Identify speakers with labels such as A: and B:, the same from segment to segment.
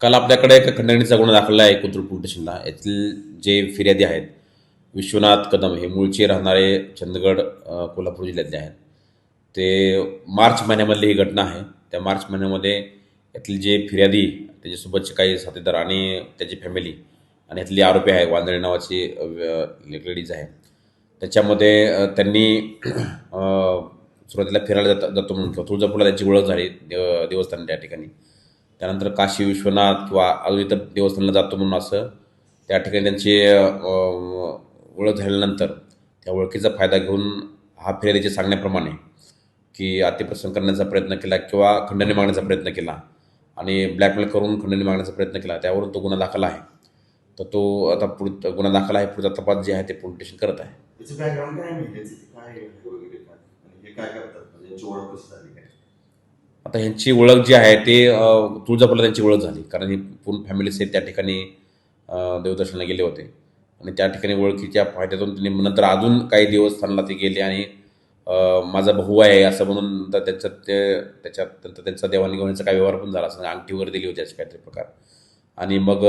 A: काल आपल्याकडे एका खंडणीचा गुन्हा दाखल आहे कोथरूड पोलीस स्टेशनला. येथील जे फिर्यादी आहेत विश्वनाथ कदम हे मूळचे राहणारे चंदगड कोल्हापूर जिल्ह्यातले आहेत. ते मार्च महिन्यामधली ही घटना आहे. त्या मार्च महिन्यामध्ये यातील जे फिर्यादी त्याच्यासोबतचे काही साथीदार आणि त्याची फॅमिली आणि यातली आरोपी आहे वांदळे नावाची लेडीज आहे. त्याच्यामध्ये त्यांनी सुरुवातीला फिरायला जात जातो म्हणून किंवा तुळजापूरला त्यांची ओळख झाली देवस्थान त्या ठिकाणी. त्यानंतर काशी विश्वनाथ किंवा अजून इतर जातो म्हणून असं त्या ठिकाणी त्यांची ओळख झाल्यानंतर त्या ओळखीचा फायदा घेऊन हा फिर्यादीचे सांगण्याप्रमाणे की अतिप्रसंग करण्याचा प्रयत्न केला किंवा खंडणी मागण्याचा प्रयत्न केला आणि ब्लॅकमेल करून खंडणी मागण्याचा प्रयत्न केला त्यावरून तो गुन्हा दाखल आहे. तर तो आता पुढे गुन्हा दाखल आहे पुढचा तपास जे आहे ते पोलीस स्टेशन करत आहे. आता ह्यांची ओळख जी आहे ते तुळजापूरला त्यांची ओळख झाली. कारण ही पूर्ण फॅमिली सहित त्या ठिकाणी देवदर्शनाला गेले होते. आणि त्या ठिकाणी ओळखीच्या फायद्यातून त्यांनी नंतर अजून काही देवस्थानाला ते गेले आणि माझा भाऊ आहे असं म्हणून नंतर त्यांचं ते त्याच्यात नंतर त्यांचा देवाणघेवाणीचा काही व्यवहार पण झाला असं अंगठीवर दिली होती असे काहीतरी प्रकार. आणि मग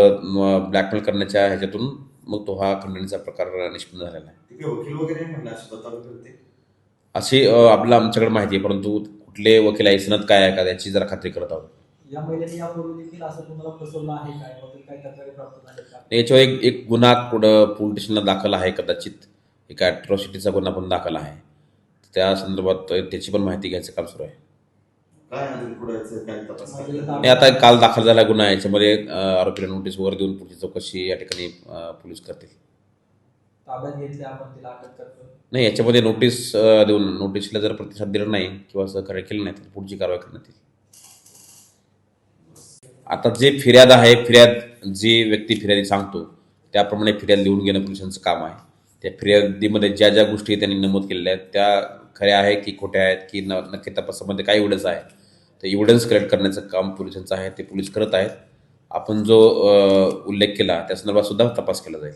A: ब्लॅकमेल करण्याच्या ह्याच्यातून मग तो हा खंडणीचा प्रकार निष्पन्न झालेला आहे.
B: वगैरे अशी
A: आपलं आमच्याकडे माहिती आहे परंतु कुठले वकील आहे सनद काय आहे का याची जरा खात्री करत आहोत.
C: या महिलेने यापूर्वी देखील असं तुम्हाला फसवलं आहे काय? वगैरे काही तक्रारी प्राप्त झाली का?
A: याच्यावर एक एक गुन्हा पुढं पोलीस स्टेशनला दाखल आहे कदाचित. एक अॅट्रॉसिटीचा गुन्हा पण दाखल आहे. त्या संदर्भात त्याची पण माहिती घ्यायचं काम सुरू आहे.
B: काय अजून पुढे याचं काय तपास करतात?
A: आणि आता काल दाखल झाला गुन्हा. आहे. याच्यामध्ये अं, आरोपीला नोटीस वगैरे देऊन पुढची चौकशी या ठिकाणी अं, पोलीस करतील.
C: ताब्यात घेतले आपण तिला अटक करतो
A: नाही याच्यामध्ये नोटीस देऊन नोटीसला जर प्रतिसाद दिला नाही किंवा सहकार्य केलं नाही तर पुढची कारवाई करण्यात येईल. आता जे फिर्याद आहे फिर्याद जी व्यक्ती फिर्यादी सांगतो त्याप्रमाणे फिर्याद लिहून घेणं पोलिसांचं काम आहे. त्या फिर्यादीमध्ये ज्या ज्या गोष्टी त्यांनी नमूद केलेल्या आहेत त्या खऱ्या आहे की खोट्या आहेत की न नक्की तपासामध्ये काय एव्हिडन्स आहे तर एव्हिडन्स कलेक्ट करण्याचं काम पोलिसांचं आहे ते पोलीस करत आहेत. आपण जो अ, उल्लेख केला त्या संदर्भात सुद्धा तपास केला जाईल.